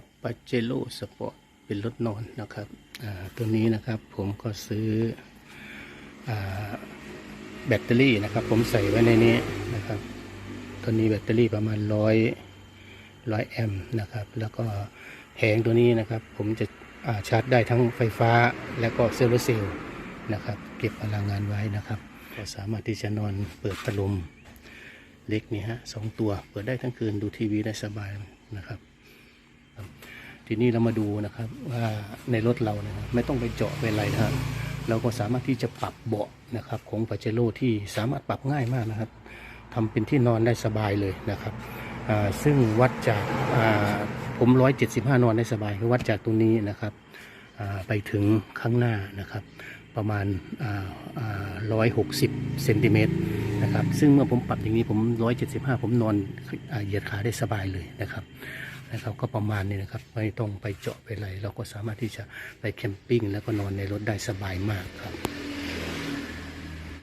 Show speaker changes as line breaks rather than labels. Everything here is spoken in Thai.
ปปาเจโร่สปอร์ตเป็นรถนอนนะครับตัวนี้นะครับผมก็ซื้ออแบตเตอรี่นะครับ ผมใส่ไว้ในนี้นะครับตัวนี้แบตเตอรี่ประมาณร้อยร้อยแอมป์นะครับ แล้วก็แผงตัวนี้นะครับ ผมจะาชาร์จได้ทั้งไฟฟ้าและก็เซลล์เซลล์นะครับ เก็บพลังงานไว้นะครับ ก็สามารถที่จะนอนเปิดพัดลมเล็กนี่ฮะสองตัว เปิดได้ทั้งคืนดูทีวีได้สบายนะครับ ทีนี้เรามาดูนะครับว่าในรถเรานะครับไม่ต้องไปเจาะไปอะไรนะฮะเราก็สามารถที่จะปรับเบาะนะครับ ของปาเจโร่ที่สามารถปรับง่ายมากนะครับทำเป็นที่นอนได้สบายเลยนะครับซึ่งวัดจากผมร้อยเจ็ดสิบห้านอนได้สบายคือวัดจากตรงนี้นะครับไปถึงข้างหน้านะครับ ประมาณร้อยหกสิบเซนติเมตรนะครับซึ่งเมื่อผมปรับอย่างนี้ผมร้อยเจ็ดสิบห้าผมนอนเหยียดขาได้สบายเลยนะครับ นะครับ ก็ประมาณนี้นะครับ ไม่ต้องไปเจาะไปอะไรเราก็สามารถที่จะไปแคมปิ้งแล้วก็นอนในรถได้สบายมากครับ